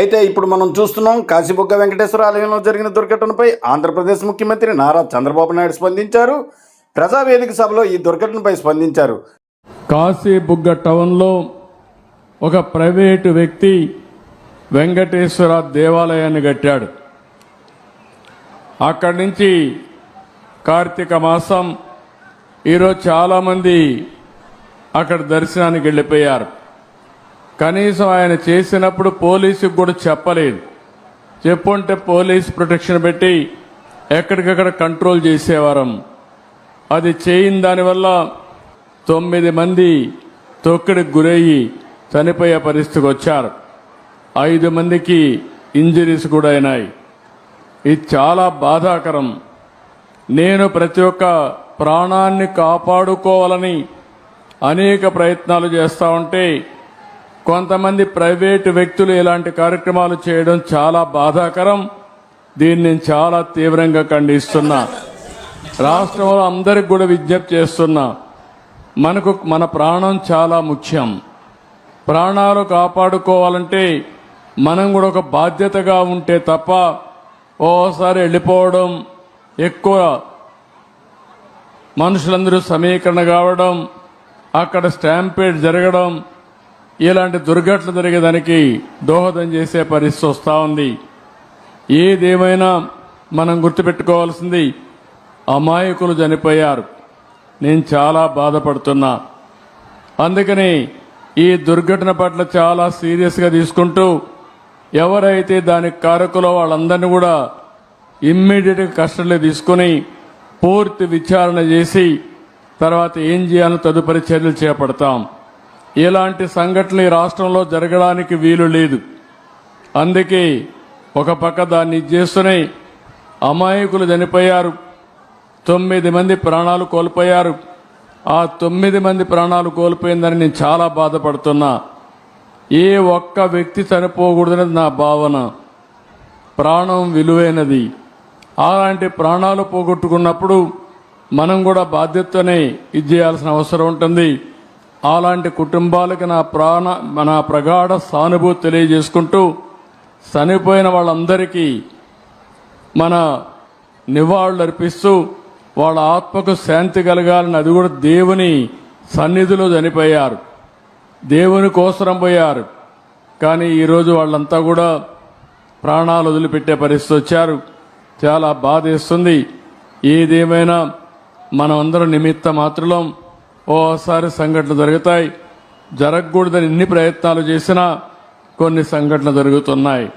అయితే ఇప్పుడు మనం చూస్తున్నాం కాశీబుగ్గ వెంకటేశ్వర ఆలయంలో జరిగిన దుర్ఘటనపై ఆంధ్రప్రదేశ్ ముఖ్యమంత్రి నారా చంద్రబాబు నాయుడు స్పందించారు. ప్రజావేదిక సభలో ఈ దుర్ఘటనపై స్పందించారు. కాశీబుగ్గ టౌన్లో ఒక ప్రైవేటు వ్యక్తి వెంకటేశ్వర దేవాలయాన్ని కట్టాడు. అక్కడి నుంచి కార్తీక మాసం ఈరోజు చాలామంది అక్కడ దర్శనానికి వెళ్ళిపోయారు. కనీసం ఆయన చేసినప్పుడు పోలీసుకు కూడా చెప్పలేదు. చెప్పుంటే పోలీస్ ప్రొటెక్షన్ పెట్టి ఎక్కడికక్కడ కంట్రోల్ చేసేవారం. అది చేయని దానివల్ల తొమ్మిది మంది తొక్కిడికి గురయ్యి చనిపోయే పరిస్థితికి వచ్చారు. ఐదు మందికి ఇంజరీస్ కూడా అయినాయి. ఇది చాలా బాధాకరం. నేను ప్రతి ఒక్క ప్రాణాన్ని కాపాడుకోవాలని అనేక ప్రయత్నాలు చేస్తూ ఉంటే కొంతమంది ప్రైవేటు వ్యక్తులు ఇలాంటి కార్యక్రమాలు చేయడం చాలా బాధాకరం. దీన్ని నేను చాలా తీవ్రంగా ఖండిస్తున్నా. రాష్ట్రంలో అందరికి కూడా విజ్ఞప్తి చేస్తున్నా. మనకు మన ప్రాణం చాలా ముఖ్యం. ప్రాణాలు కాపాడుకోవాలంటే మనం కూడా ఒక బాధ్యతగా ఉంటే తప్ప ఓసారి వెళ్ళిపోవడం ఎక్కువ మనుషులందరూ సమీకరణ కావడం అక్కడ స్టాంపేడ్ జరగడం ఇలాంటి దుర్ఘటన జరిగేదానికి దోహదం చేసే పరిస్థితి వస్తూ ఉంది. ఏదేమైనా మనం గుర్తుపెట్టుకోవాల్సింది అమాయకులు చనిపోయారు. నేను చాలా బాధపడుతున్నా. అందుకని ఈ దుర్ఘటన పట్ల చాలా సీరియస్గా తీసుకుంటూ ఎవరైతే దానికి కారకులో వాళ్ళందరినీ కూడా ఇమ్మీడియట్గా కస్టడీలో తీసుకుని పూర్తి విచారణ చేసి తర్వాత ఏం చేయాలో తదుపరి చర్యలు చేపడతాం. ఇలాంటి సంఘటనలు ఈ రాష్ట్రంలో జరగడానికి వీలు లేదు. అందుకే ఒక పక్క దాన్ని చేస్తూనే అమాయకులు చనిపోయారు. తొమ్మిది మంది ప్రాణాలు కోల్పోయారు. ఆ తొమ్మిది మంది ప్రాణాలు కోల్పోయిందని నేను చాలా బాధపడుతున్నా. ఏ ఒక్క వ్యక్తి చనిపోకూడదనేది నా భావన. ప్రాణం విలువైనది. అలాంటి ప్రాణాలు పోగొట్టుకున్నప్పుడు మనం కూడా బాధ్యతనే ఇది చేయాల్సిన అవసరం ఉంటుంది. అలాంటి కుటుంబాలకి నా ప్రాణ నా ప్రగాఢ సానుభూతి తెలియజేసుకుంటూ చనిపోయిన వాళ్ళందరికీ మన నివాళులు అర్పిస్తూ వాళ్ళ ఆత్మకు శాంతి కలగాలని అది కూడా దేవుని సన్నిధిలో చనిపోయారు. దేవుని కోసరం పోయారు. కానీ ఈరోజు వాళ్ళంతా కూడా ప్రాణాలు వదిలిపెట్టే పరిస్థితి వచ్చారు. చాలా బాధేస్తుంది. ఏదేమైనా మనమందరం నిమిత్త మాత్రం ఓసారి సంఘటనలు జరుగుతాయి. జరగకూడదని ఎన్ని ప్రయత్నాలు చేసినా కొన్ని సంఘటనలు జరుగుతున్నాయి.